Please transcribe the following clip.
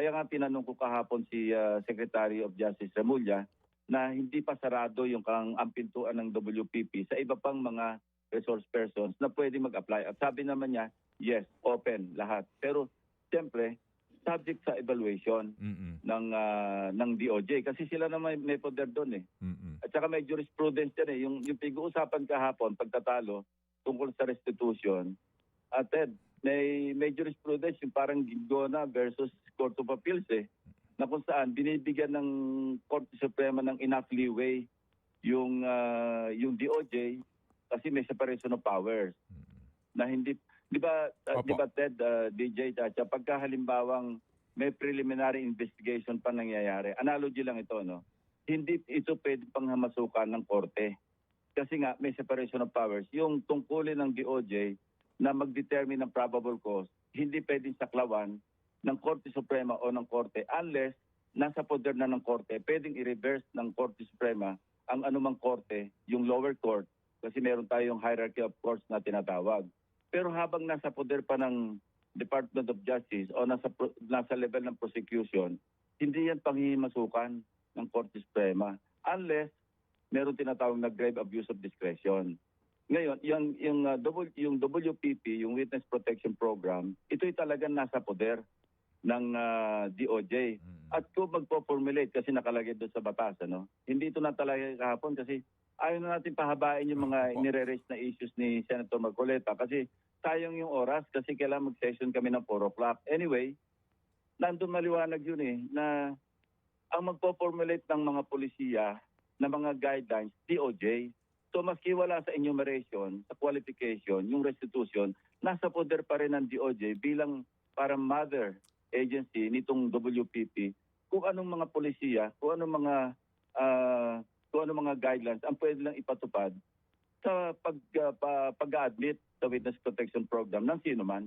Kaya nga tinanong ko kahapon si ah, Secretary of Justice Remulla na hindi pa sarado yung kang ang pintuan ng WPP sa iba pang mga resource persons na pwede mag-apply. At sabi naman niya, yes, open lahat. Pero siyempre, subject sa evaluation Mm-mm. ng ah, ng DOJ kasi sila naman may poder doon eh. Mm-mm. At saka may jurisprudence yan eh. Yung, yung pag-uusapan kahapon, pagtatalo, tungkol sa restitution, at Ted, may, may jurisprudence yung parang Gingona versus Court of Appeals eh, na kung saan binibigyan ng Korte Suprema ng enough leeway yung, ah, yung DOJ kasi may separation of powers. Na hindi di ba uh, di ba Ted uh, DJ Chacha pagka halimbawang may preliminary investigation pa nangyayari analogy lang ito no? Hindi ito pwede pang hamasukan ng korte. Kasi nga may separation of powers. Yung tungkulin ng DOJ na mag-determine ng probable cause hindi pwedeng saklawan ng Korte Suprema o ng Korte unless nasa poder na ng Korte pwedeng i-reverse ng Korte Suprema ang anumang korte yung lower court kasi meron tayong hierarchy of courts na tinatawag. Pero habang nasa poder pa ng Department of Justice o nasa nasa level ng prosecution, hindi yan panghihimasukan ng Korte Suprema unless meron tinatawag na grave abuse of discretion. Ngayon, yung yung uh, W- yung WPP, yung Witness Protection Program, ito'y talagang nasa poder ng uh, DOJ. Mm. At kung magpo-formulate kasi nakalagay doon sa batas, ano? Hindi ito na talaga kahapon kasi ayaw na natin pahabain yung mga Opo. nire-raise na issues ni Senator Marcoleta kasi sayang yung oras kasi kailangan mag-session kami ng 4 o'clock. Anyway, nandun maliwanag yun eh na ang magpo-formulate ng mga polisiya na mga guidelines, DOJ. So maski wala sa enumeration, sa qualification, yung restitution, nasa poder pa rin ng DOJ bilang parang mother agency nitong WPP kung anong mga polisiya, kung anong mga ah, kung anong mga guidelines ang pwede lang ipatupad sa pag ah, pa- pag-admit sa witness protection program ng sino man.